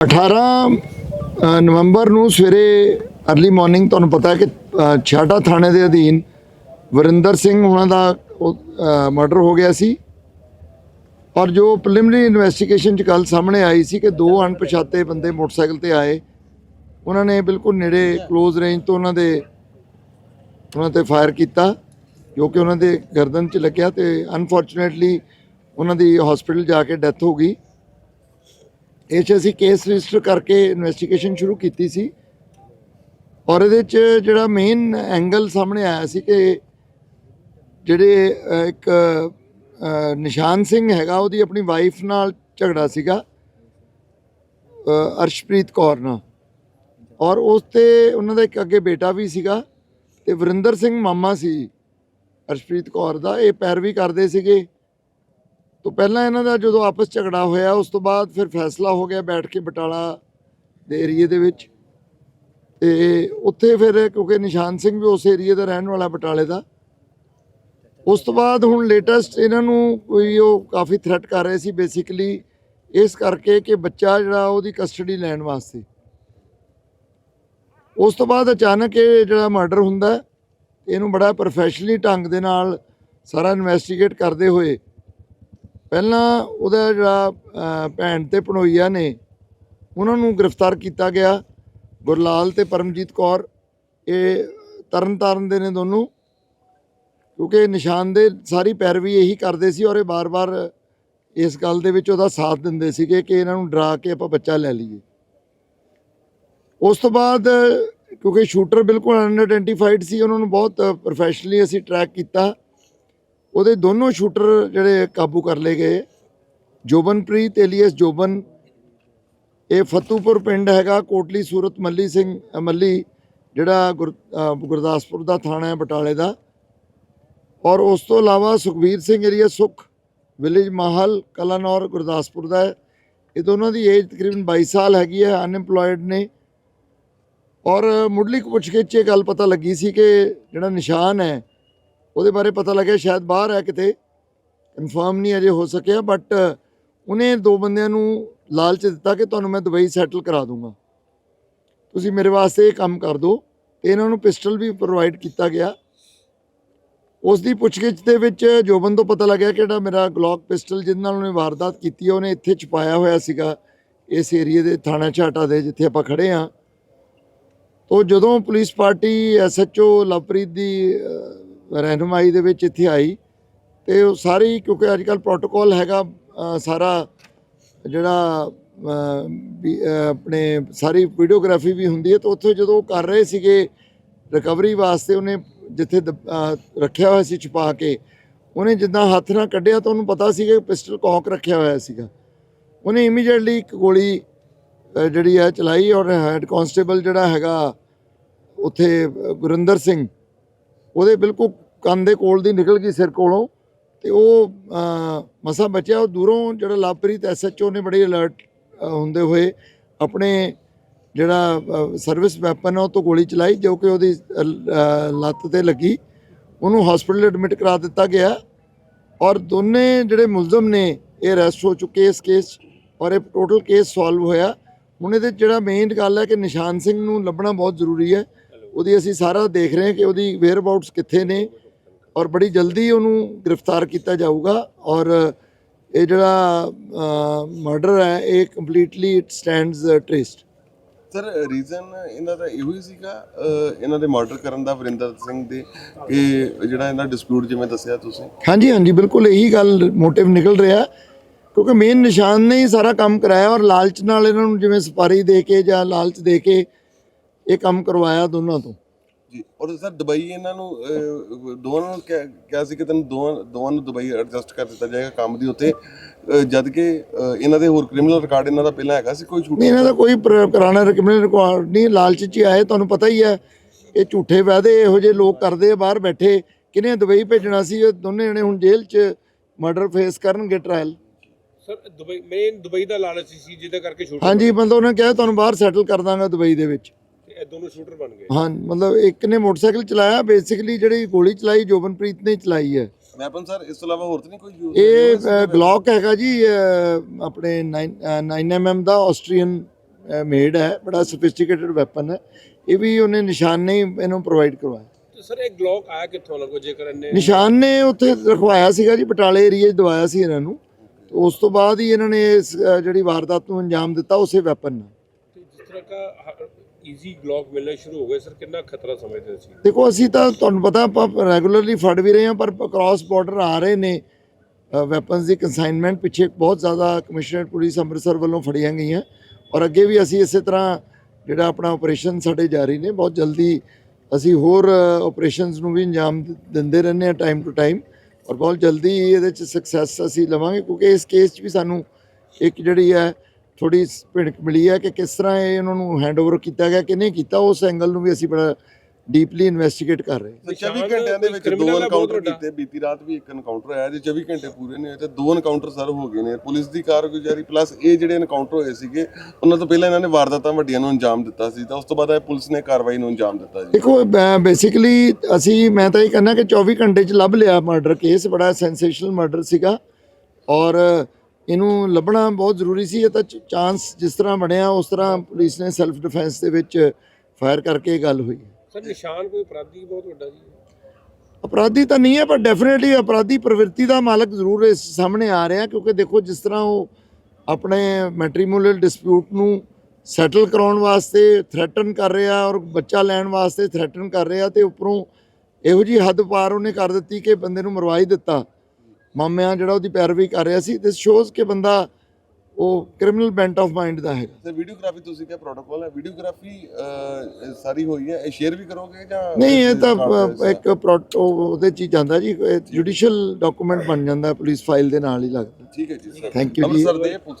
18 ਨਵੰਬਰ ਨੂੰ ਸਵੇਰੇ early morning ਤੁਹਾਨੂੰ ਪਤਾ ਹੈ ਕਿ ਅ, ਛਾਟਾ ਥਾਣੇ ਦੇ ਅਧੀਨ ਵਰਿੰਦਰ ਸਿੰਘ ਉਹਨਾਂ ਦਾ ਮਰਡਰ ਹੋ ਗਿਆ ਸੀ। ਔਰ ਜੋ ਪ੍ਰੀਲਿਮਿਨਰੀ ਇਨਵੈਸਟੀਗੇਸ਼ਨ ਚ ਗੱਲ ਸਾਹਮਣੇ ਆਈ ਸੀ ਕਿ ਦੋ ਅਣਪਛਾਤੇ ਬੰਦੇ ਮੋਟਰਸਾਈਕਲ ਤੇ ਆਏ। ਉਹਨਾਂ ਨੇ ਬਿਲਕੁਲ ਨੇੜੇ ক্লোਜ਼ ਰੇਂਜ ਤੋਂ ਉਹਨਾਂ ਦੇ ਉਹਨਾਂ ਤੇ ਫਾਇਰ ਕੀਤਾ ਜੋ ਕਿ ਉਹਨਾਂ ਦੇ ਗਰਦਨ 'ਚ ਲੱਗਿਆ ਤੇ ਅਨਫੋਰਚੂਨੇਟਲੀ ਉਹਨਾਂ ਦੀ ਹਸਪੀਟਲ ਜਾ ਕੇ ਡੈਥ ਹੋ ਗਈ। ਇਹ 'ਚ ਅਸੀਂ ਕੇਸ ਰਜਿਸਟਰ ਕਰਕੇ ਇਨਵੈਸਟੀਗੇਸ਼ਨ ਸ਼ੁਰੂ ਕੀਤੀ ਸੀ। ਔਰ ਇਹਦੇ 'ਚ ਜਿਹੜਾ ਮੇਨ ਐਂਗਲ ਸਾਹਮਣੇ ਆਇਆ ਸੀ ਕਿ ਜਿਹੜੇ ਇੱਕ ਨਿਸ਼ਾਨ ਸਿੰਘ ਹੈਗਾ, ਉਹਦੀ ਆਪਣੀ ਵਾਈਫ ਨਾਲ ਝਗੜਾ ਸੀਗਾ ਅਰਸ਼ਪ੍ਰੀਤ ਕੌਰ ਨਾਲ। ਔਰ ਉਸ ਤੇ ਉਹਨਾਂ ਦਾ ਇੱਕ ਅੱਗੇ ਬੇਟਾ ਵੀ ਸੀਗਾ ਤੇ ਵਰਿੰਦਰ ਸਿੰਘ ਮਾਮਾ ਸੀ ਅਰਸ਼ਪ੍ਰੀਤ ਕੌਰ ਦਾ। ਇਹ ਪੈਰਵੀ ਕਰਦੇ ਸੀਗੇ। ਤੋਂ ਪਹਿਲਾਂ ਇਹਨਾਂ ਦਾ ਜਦੋਂ ਆਪਸ ਝਗੜਾ ਹੋਇਆ ਉਸ ਤੋਂ ਬਾਅਦ ਫਿਰ ਫੈਸਲਾ ਹੋ ਗਿਆ ਬੈਠ ਕੇ ਬਟਾਲਾ ਦੇ ਏਰੀਏ ਦੇ ਵਿੱਚ। ਤੇ ਉੱਥੇ ਫਿਰ ਕਿਉਂਕਿ ਨਿਸ਼ਾਨ ਸਿੰਘ ਵੀ ਉਸ ਏਰੀਏ ਦਾ ਰਹਿਣ ਵਾਲਾ ਬਟਾਲੇ ਦਾ। ਉਸ ਤੋਂ ਬਾਅਦ ਹੁਣ ਲੇਟੈਸਟ ਇਹਨਾਂ ਨੂੰ ਕੋਈ ਉਹ ਕਾਫੀ ਥ੍ਰੈਟ ਕਰ ਰਹੇ ਸੀ ਬੇਸਿਕਲੀ ਇਸ ਕਰਕੇ ਕਿ ਬੱਚਾ ਜਿਹੜਾ ਉਹਦੀ ਕਸਟਡੀ ਲੈਣ ਵਾਸਤੇ। ਉਸ ਤੋਂ ਬਾਅਦ ਅਚਾਨਕ ਇਹ ਜਿਹੜਾ ਮਰਡਰ ਹੁੰਦਾ ਹੈ, ਇਹਨੂੰ ਬੜਾ ਪ੍ਰੋਫੈਸ਼ਨਲੀ ਢੰਗ ਦੇ ਨਾਲ ਸਾਰਾ ਇਨਵੈਸਟੀਗੇਟ ਕਰਦੇ ਹੋਏ ਪਹਿਲਾਂ ਉਹਦਾ ਜਿਹੜਾ ਭੈਣ ਤੇ ਭਣੋਈਆ ਨੇ, ਉਹਨਾਂ ਨੂੰ ਗ੍ਰਿਫਤਾਰ ਕੀਤਾ ਗਿਆ। ਗੁਰਲਾਲ ਤੇ ਪਰਮਜੀਤ ਕੌਰ, ਇਹ ਤਰਨਤਾਰਨ ਦੇ ਨੇ ਦੋਨੋਂ। ਕਿਉਂਕਿ ਨਿਸ਼ਾਨ ਦੇ ਸਾਰੀ ਪੈਰਵੀ ਇਹੀ ਕਰਦੇ ਸੀ ਔਰ ਇਹ ਬਾਰ-ਬਾਰ ਇਸ ਗੱਲ ਦੇ ਵਿੱਚ ਉਹਦਾ ਸਾਥ ਦਿੰਦੇ ਸੀਗੇ ਕਿ ਇਹਨਾਂ ਨੂੰ ਡਰਾ ਕੇ ਆਪਾਂ ਬੱਚਾ ਲੈ ਲਈਏ। ਉਸ ਤੋਂ ਬਾਅਦ, ਕਿਉਂਕਿ ਸ਼ੂਟਰ ਬਿਲਕੁਲ ਅਨਆਇਡੈਂਟੀਫਾਈਡ ਸੀ, ਉਹਨਾਂ ਨੂੰ ਬਹੁਤ ਪ੍ਰੋਫੈਸ਼ਨਲੀ ਅਸੀਂ ਟਰੈਕ ਕੀਤਾ। ਉਹਦੇ ਦੋਨੋਂ ਸ਼ੂਟਰ ਜਿਹੜੇ ਕਾਬੂ ਕਰ ਲਏ ਗਏ। ਜੋਬਨਪ੍ਰੀਤ, ਏਲੀਅਸ ਜੋਬਨ। ਇਹ ਫਤੂਪੁਰ ਪਿੰਡ ਹੈਗਾ, ਕੋਟਲੀ, ਸੂਰਤ, ਮੱਲੀ ਸਿੰਘ ਮੱਲੀ, ਜਿਹੜਾ ਗੁਰ- ਗੁਰਦਾਸਪੁਰ ਦਾ ਥਾਣਾ ਹੈ, ਬਟਾਲੇ ਦਾ। ਔਰ ਉਸ ਤੋਂ ਇਲਾਵਾ ਸੁਖਬੀਰ ਸਿੰਘ ਏਰੀਆ ਸੁਖ, ਵਿਲੇਜ ਮਾਹਲ, ਕਲਾਨੌਰ, ਗੁਰਦਾਸਪੁਰ ਦਾ ਹੈ। ਇਹ ਦੋਨਾਂ ਦੀ ਏਜ ਤਕਰੀਬਨ 22 ਸਾਲ ਹੈਗੀ ਹੈ ਅਨਐਮਪਲੋਇਡ ਨੇ। ਔਰ ਮੁੱਢਲੀ ਪੁੱਛਗਿੱਛ ਇਹ ਗੱਲ ਪਤਾ ਲੱਗੀ ਸੀ ਕਿ ਜਿਹੜਾ ਨਿਸ਼ਾਨ ਹੈ ਉਹਦੇ ਬਾਰੇ ਪਤਾ ਲੱਗਿਆ ਸ਼ਾਇਦ ਬਾਹਰ ਹੈ ਕਿਤੇ। ਕਨਫਰਮ ਨਹੀਂ ਅਜੇ ਹੋ ਸਕਿਆ ਬਟ ਉਹਨੇ ਦੋ ਬੰਦਿਆਂ ਨੂੰ ਲਾਲਚ ਦਿੱਤਾ ਕਿ ਤੁਹਾਨੂੰ ਮੈਂ ਦੁਬਈ ਸੈਟਲ ਕਰਾ ਦੂੰਗਾ। ਤੁਸੀਂ ਮੇਰੇ ਵਾਸਤੇ ਇਹ ਕੰਮ ਕਰ ਦਿਓ ਤੇ ਇਹਨਾਂ ਨੂੰ ਪਿਸਟਲ ਵੀ ਪ੍ਰੋਵਾਈਡ ਕੀਤਾ ਗਿਆ। ਉਸ ਦੀ ਪੁੱਛਗਿੱਛ ਦੇ ਵਿੱਚ ਜੋਬਨ ਤੋਂ ਪਤਾ ਲੱਗਿਆ ਕਿ ਜਿਹੜਾ ਮੇਰਾ ਗਲੌਕ ਪਿਸਟਲ ਜਿਹਦੇ ਨਾਲ ਉਹਨੇ ਵਾਰਦਾਤ ਕੀਤੀ ਉਹਨੇ ਇੱਥੇ ਛਪਾਇਆ ਹੋਇਆ ਸੀਗਾ। ਇਸ ਏਰੀਏ ਦੇ ਥਾਣਾ ਛਾਟਾ ਦੇ ਜਿੱਥੇ ਆਪਾਂ ਖੜੇ ਆ ਤੋ ਜਦੋਂ ਪੁਲਿਸ ਪਾਰਟੀ ਐਸਐਚਓ ਲਵਪ੍ਰੀਤ ਦੀ ਰਹਿਨੁਮਾਈ ਦੇ ਵਿੱਚ ਇੱਥੇ ਆਈ ਤੇ ਉਹ ਸਾਰੀ ਕਿਉਂਕਿ ਅੱਜ ਕੱਲ ਪ੍ਰੋਟੋਕੋਲ ਹੈਗਾ ਸਾਰਾ ਜਿਹੜਾ ਵੀ, ਆਪਣੇ ਸਾਰੀ ਵੀਡੀਓਗ੍ਰਾਫੀ ਵੀ ਹੁੰਦੀ ਹੈ ਤਾਂ ਉੱਥੇ ਜਦੋਂ ਉਹ ਕਰ ਰਹੇ ਸੀਗੇ ਰਿਕਵਰੀ ਵਾਸਤੇ ਉਹਨੇ ਜਿੱਥੇ ਦਬ- ਰੱਖਿਆ ਹੋਇਆ ਸੀ ਛੁਪਾ ਕੇ ਉਹਨੇ ਜਿੱਦਾਂ ਹੱਥ ਨਾਲ ਕੱਢਿਆ ਤਾਂ ਉਹਨੂੰ ਪਤਾ ਸੀਗਾ ਕਿ ਪਿਸਟਲ ਕੌਕ ਰੱਖਿਆ ਹੋਇਆ ਸੀਗਾ। ਉਹਨੇ ਇਮੀਡੀਏਟਲੀ ਇੱਕ ਗੋਲੀ ਜਿਹੜੀ ਹੈ ਚਲਾਈ ਔਰ ਹੈਡ ਕਾਂਸਟੇਬਲ ਜਿਹੜਾ ਹੈਗਾ ਉੱਥੇ ਗੁਰਿੰਦਰ ਸਿੰਘ ਉਹਦੇ ਬਿਲਕੁਲ ਕੰਨ ਦੇ ਕੋਲ ਦੀ ਨਿਕਲ ਗਈ ਸਿਰ ਕੋਲੋਂ ਤੇ ਉਹ ਮਸਾ ਬਚਿਆ। ਉਹ ਦੂਰੋਂ ਜਿਹੜਾ ਲਾਪਰੀਤ ਐਸਐਚਓ ਨੇ ਬੜੀ ਅਲਰਟ ਹੁੰਦੇ ਹੋਏ ਆਪਣੇ ਜਿਹੜਾ ਸਰਵਿਸ ਵੈਪਨ ਹੈ ਉਹ ਤੋਂ ਗੋਲੀ ਚਲਾਈ, ਜੋ ਕਿ ਉਹਦੀ ਲੱਤ ਤੇ ਲੱਗੀ। ਉਹਨੂੰ ਹਸਪੀਟਲ ਐਡਮਿਟ ਕਰਾ ਦਿੱਤਾ ਗਿਆ। ਔਰ ਦੋਨੇ ਜਿਹੜੇ ਮੁਲਜ਼ਮ ਨੇ, ਇਹ ਅਰੈਸਟ ਹੋ ਚੁੱਕੇ ਇਸ ਕੇਸ 'ਚ ਔਰ ਇਹ ਟੋਟਲ ਕੇਸ ਸੋਲਵ ਹੋਇਆ। ਹੁਣ ਇਹਦੇ 'ਚ ਜਿਹੜਾ ਮੇਨ ਗੱਲ ਹੈ ਕਿ ਨਿਸ਼ਾਨ ਸਿੰਘ ਨੂੰ ਲੱਭਣਾ ਬਹੁਤ ਜ਼ਰੂਰੀ ਹੈ। ਉਹਦੀ ਅਸੀਂ ਸਾਰਾ ਦੇਖ ਰਹੇ ਹਾਂ ਕਿ ਉਹਦੀ ਵੇਅਰ ਅਬਾਊਟਸ ਕਿੱਥੇ ਨੇ ਔਰ ਬੜੀ ਜਲਦੀ ਉਹਨੂੰ ਗ੍ਰਿਫਤਾਰ ਕੀਤਾ ਜਾਊਗਾ ਔਰ ਇਹ ਜਿਹੜਾ ਮਰਡਰ ਹੈ ਇਹ completely it stands traced sir reason ਇਹਨਾਂ ਦਾ ਇਹੋ ਹੀ ਸੀਗਾ ਇਹਨਾਂ ਦੇ ਮਰਡਰ ਕਰਨ ਦਾ ਵਰਿੰਦਰ ਸਿੰਘ ਦੇ ਕਿ ਜਿਹੜਾ ਇਹਨਾਂ ਡਿਸਪਿਊਟ ਜਿਵੇਂ ਦੱਸਿਆ ਤੁਸੀਂ? ਹਾਂਜੀ ਹਾਂਜੀ ਬਿਲਕੁਲ ਇਹੀ ਗੱਲ ਮੋਟਿਵ ਨਿਕਲ ਰਿਹਾ ਕਿਉਂਕਿ ਮੇਨ ਨਿਸ਼ਾਨ ਨੇ ਹੀ ਸਾਰਾ ਕੰਮ ਕਰਾਇਆ ਔਰ ਲਾਲਚ ਨਾਲ ਇਹਨਾਂ ਨੂੰ ਜਿਵੇਂ ਸਪਾਰੀ ਦੇ ਕੇ ਜਾਂ ਲਾਲਚ ਦੇ ਕੇ ਇਹ ਕੰਮ ਕਰਵਾਇਆ ਦੋਨਾਂ ਤੋਂ। ਜੀ ਔਰ ਸਰ ਦੁਬਈ ਇਹਨਾਂ ਨੂੰ ਅਹ, ਦੋਵਾਂ ਨੂੰ ਕਿਹਾ ਕਿਹਾ ਸੀ ਕਿ ਤੈਨੂੰ ਦੋਵਾਂ ਦੋਵਾਂ ਨੂੰ ਦੁਬਈ ਐਡਜਸਟ ਕਰ ਦਿੱਤਾ ਜਾਏਗਾ ਕੰਮ ਦੀ ਉੱਤੇ ਅਹ, ਜਦ ਕਿ ਅਹ, ਇਹਨਾਂ ਦੇ ਹੋਰ ਕ੍ਰਿਮੀਨਲ ਰਿਕਾਰਡ ਇਹਨਾਂ ਦਾ ਪਹਿਲਾਂ ਹੈਗਾ ਸੀ ਕੋਈ ਛੂਟ ਨਹੀਂ ਇਹਨਾਂ ਦਾ ਕੋਈ ਪੁਰਾਣਾ ਰਿਕਮੈਂਡ ਰਿਕਾਰਡ ਨਹੀਂ ਲਾਲਚ 'ਚ ਹੀ ਆਏ ਤੁਹਾਨੂੰ ਪਤਾ ਹੀ ਹੈ। ਇਹ ਝੂਠੇ ਵਾਅਦੇ ਇਹੋ ਜਿਹੇ ਲੋਕ ਕਰਦੇ ਆ ਬਾਹਰ ਬੈਠੇ। ਕਿਨੇ ਦੁਬਈ ਭੇਜਣਾ ਸੀ ਇਹ ਦੋਨੇ ਜਣੇ ਹੁਣ ਜੇਲ੍ਹ 'ਚ ਮਰਡਰ ਫੇਸ ਕਰਨਗੇ trial sir Dubai main Dubai ਦਾ ਲਾਲਚ ਸੀ ਜਿਹਦੇ ਕਰਕੇ ਸ਼ੂਟਰ ਹਾਂਜੀ ਮਤਲਬ ਉਹਨੇ ਕਿਹਾ ਤੁਹਾਨੂੰ ਬਾਹਰ ਸੈਟਲ ਕਰ ਦਾਂਗਾ ਦੁਬਈ ਦੇ ਵਿੱਚ। ਇਹ ਦੋਨੋਂ ਸ਼ੂਟਰ ਬਣ ਗਏ। ਹਾਂ ਮਤਲਬ ਇੱਕ ਨੇ ਮੋਟਰਸਾਈਕਲ ਚਲਾਇਆ ਬੇਸਿਕਲੀ ਜਿਹੜੀ ਗੋਲੀ ਚਲਾਈ ਜੋਬਨਪ੍ਰੀਤ ਨੇ ਚਲਾਈ ਹੈ। ਵੈਪਨ ਸਰ ਇਸ ਤੋਂ ਇਲਾਵਾ ਹੋਰ ਤਾਂ ਨਹੀਂ ਕੋਈ use ਇਹ ਹੋਇਆ? ਗਲੌਕ ਹੈਗਾ ਜੀ ਆਪਣੇ 9 9mm ਦਾ ਆਸਟਰੀਅਨ ਮੇਡ ਹੈ ਬੜਾ ਸੋਫਿਸਟੀਕੇਟਡ ਵੈਪਨ ਹੈ। ਇਹ ਵੀ ਉਹਨੇ ਨਿਸ਼ਾਨ ਨੇ ਹੀ ਇਹਨੂੰ ਪ੍ਰੋਵਾਈਡ ਕਰਵਾਇਆ। ਤੇ ਸਰ ਇਹ ਗਲੋਕ ਆਇਆ ਕਿੱਥੋਂ ਲੱਗੋ ਜੇਕਰ ਇਹਨੇ ਨਿਸ਼ਾਨ ਨੇ ਉੱਥੇ ਰਖਵਾਇਆ ਸੀਗਾ ਜੀ ਬਟਾਲੇ ਏਰੀਆ 'ਚ ਦਵਾਇਆ ਸੀ ਇਹਨਾਂ ਨੂੰ। ਉਸ ਤੋਂ ਬਾਅਦ ਹੀ ਇਹਨਾਂ ਨੇ ਇਸ ਅ, ਜਿਹੜੀ ਵਾਰਦਾਤ ਨੂੰ ਅੰਜਾਮ ਦਿੱਤਾ ਉਸੇ ਵੈਪਨ ਨਾਲ। ਤੇ ਜਿਸ ਤਰ੍ਹਾਂ ਦਾ ਈਜ਼ੀ ਗਲੋਕ ਮਿਲਣੇ ਸ਼ੁਰੂ ਹੋ ਗਏ। ਸਰ, ਕਿੰਨਾ ਖਤਰਾ ਸਮਝਦੇ ਸੀ ਦੇਖੋ, ਅਸੀਂ ਤਾਂ ਤੁਹਾਨੂੰ ਪਤਾ, ਆਪਾਂ ਰੈਗੂਲਰਲੀ ਫੜ ਵੀ ਰਹੇ ਹਾਂ, ਪਰ ਕ੍ਰਾਸ ਬਾਰਡਰ ਆ ਰਹੇ ਨੇ। ਵੈਪਨਸ ਦੀ ਕੰਸਾਈਨਮੈਂਟ ਪਿੱਛੇ ਬਹੁਤ ਜ਼ਿਆਦਾ ਕਮਿਸ਼ਨਰ ਪੁਲਿਸ ਅੰਮ੍ਰਿਤਸਰ ਵੱਲੋਂ ਫੜੀਆਂ ਗਈਆਂ। ਔਰ ਅੱਗੇ ਵੀ ਅਸੀਂ ਇਸੇ ਤਰ੍ਹਾਂ ਜਿਹੜਾ ਆਪਣਾ ਆਪਰੇਸ਼ਨ ਸਾਡੇ ਜਾਰੀ ਨੇ, ਬਹੁਤ ਜਲਦੀ ਅਸੀਂ ਹੋਰ ਆਪਰੇਸ਼ਨਸ ਨੂੰ ਵੀ ਅੰਜਾਮ ਦਿੰਦੇ ਰਹਿੰਦੇ ਹਾਂ ਟਾਈਮ ਟੂ ਟਾਈਮ ਔਰ ਬਹੁਤ ਜਲਦੀ ਇਹਦੇ ਚ ਸਕਸੈਸ ਅਸੀਂ ਲਵਾਂਗੇ, ਕਿਉਂਕਿ ਇਸ ਕੇਸ 'ਚ ਵੀ ਸਾਨੂੰ ਇੱਕ ਜਿਹੜੀ ਹੈ ਥੋੜੀ ਭਿਣਕ ਮਿਲੀ ਹੈ ਕਿ ਕਿਸ ਤਰ੍ਹਾਂ ਇਹ ਉਹਨਾਂ ਨੂੰ ਹੈਂਡਓਵਰ ਕੀਤਾ ਗਿਆ ਕਿਹਨੇ ਕੀਤਾ ਉਸ ਐਂਗਲ ਨੂੰ ਵੀ ਅਸੀਂ ਬੜਾ ਡੀਪਲੀ ਇਨਵੈਸਟੀਗੇਟ ਕਰ ਰਹੇ ਹਾਂ। ਤੇ 24 ਨਿਸ਼ਾਨ ਘੰਟਿਆਂ ਦੇ ਵਿੱਚ ਦੋ ਐਨਕਾਊਂਟਰ। ਕੀਤੇ ਬੀਤੀ ਰਾਤ ਵੀ ਇੱਕ ਐਨਕਾਊਂਟਰ ਆਇਆ ਜੇ 24 ਘੰਟੇ ਪੂਰੇ ਨਹੀਂ ਹੋਏ ਤੇ ਦੋ ਐਨਕਾਊਂਟਰ ਸਰ ਹੋ ਗਏ ਨੇ। ਪੁਲਿਸ ਦੀ ਕਾਰਗੁਜ਼ਾਰੀ ਪਲੱਸ ਇਹ ਜਿਹੜੇ ਐਨਕਾਊਂਟਰ ਹੋਏ ਸੀਗੇ ਉਹਨਾਂ ਤੋਂ ਪਹਿਲਾਂ ਇਹਨਾਂ ਨੇ ਵਾਰਦਾਤਾਂ ਵੱਡੀਆਂ ਨੂੰ ਅੰਜਾਮ ਦਿੱਤਾ ਸੀ ਤਾਂ ਉਸ ਤੋਂ ਬਾਅਦ ਇਹ ਪੁਲਿਸ ਨੇ ਕਾਰਵਾਈ ਨੂੰ ਅੰਜਾਮ ਦਿੱਤਾ ਜੀ। ਦੇਖੋ ਬੇਸਿਕਲੀ ਅਸੀਂ ਮੈਂ ਤਾਂ ਇਹ ਕਹਿੰਦਾ ਕਿ 24 ਘੰਟੇ ਚ ਲੱਭ ਲਿਆ ਮਰਡਰ ਕੇਸ ਬੜਾ ਸੈਂਸੇਸ਼ਨਲ ਮਰਡਰ ਸੀਗਾ। ਔਰ ਇਹਨੂੰ ਲੱਭਣਾ ਬਹੁਤ ਜ਼ਰੂਰੀ ਸੀ ਇਹ ਤਾਂ ਚਾਂਸ ਜਿਸ ਤਰ੍ਹਾਂ ਬਣਿਆ ਉਸ ਤਰ੍ਹਾਂ ਪੁਲਿਸ ਨੇ ਸੈਲਫ ਡਿਫੈਂਸ ਦੇ ਵਿੱਚ ਫਾਇਰ ਕਰਕੇ ਇਹ ਗੱਲ ਹੋਈ। ਸਰ ਨਿਸ਼ਾਨ ਕੋਈ ਅਪਰਾਧੀ ਬਹੁਤ ਵੱਡਾ ਜੀ? ਅਪਰਾਧੀ ਤਾਂ ਨਹੀਂ ਹੈ ਪਰ ਡੈਫੀਨਿਟਲੀ ਅਪਰਾਧੀ ਪ੍ਰਵਿਰਤੀ ਦਾ ਮਾਲਕ ਜ਼ਰੂਰ ਇਸ ਸਾਹਮਣੇ ਆ ਰਿਹਾ ਕਿਉਂਕਿ ਦੇਖੋ ਜਿਸ ਤਰ੍ਹਾਂ ਉਹ ਆਪਣੇ ਮੈਟ੍ਰੀਮੋਨੀਅਲ ਡਿਸਪਿਊਟ ਨੂੰ ਸੈਟਲ ਕਰਾਉਣ ਵਾਸਤੇ ਥ੍ਰੈਟਨ ਕਰ ਰਿਹਾ ਔਰ ਬੱਚਾ ਲੈਣ ਵਾਸਤੇ ਥ੍ਰੈਟਨ ਕਰ ਰਿਹਾ ਤੇ ਉੱਪਰੋਂ ਇਹੋ ਜੀ ਹੱਦ ਪਾਰ ਉਹਨੇ ਕਰ ਦਿੱਤੀ ਕਿ ਬੰਦੇ ਨੂੰ ਮਰਵਾ ਹੀ ਦਿੱਤਾ। ਮਾਮਿਆਂ ਜਿਹੜਾ ਉਹਦੀ ਪੈਰਵੀ ਕਰ ਰਿਹਾ ਸੀ ਦਿਸ ਸ਼ੋਜ਼ ਕਿ ਬੰਦਾ ਉਹ ਕ੍ਰਿਮੀਨਲ ਬੈਂਟ ਆਫ ਮਾਈਂਡ ਦਾ ਹੈਗਾ। ਤੇ ਵੀਡੀਓਗ੍ਰਾਫੀ ਤੁਸੀਂ ਕਿਹਾ ਪ੍ਰੋਟੋਕਾਲ ਹੈ ਵੀਡੀਓਗ੍ਰਾਫੀ ਸਾਰੀ ਹੋਈ ਹੈ ਇਹ ਸ਼ੇਅਰ ਵੀ ਕਰੋਗੇ ਜਾਂ ਨਹੀਂ ਇਹ ਤਾਂ ਇੱਕ ਉਹਦੇ ਚ ਜਾਂਦਾ ਜੀ ਜੁਡੀਸ਼ੀਅਲ ਡਾਕੂਮੈਂਟ ਬਣ ਜਾਂਦਾ ਪੁਲਿਸ ਫਾਈਲ ਦੇ ਨਾਲ ਹੀ ਲੱਗਦਾ। ਠੀਕ ਹੈ ਜੀ ਸਰ Thank you ਜੀ। ਦੇ ਪੁਲਿਸ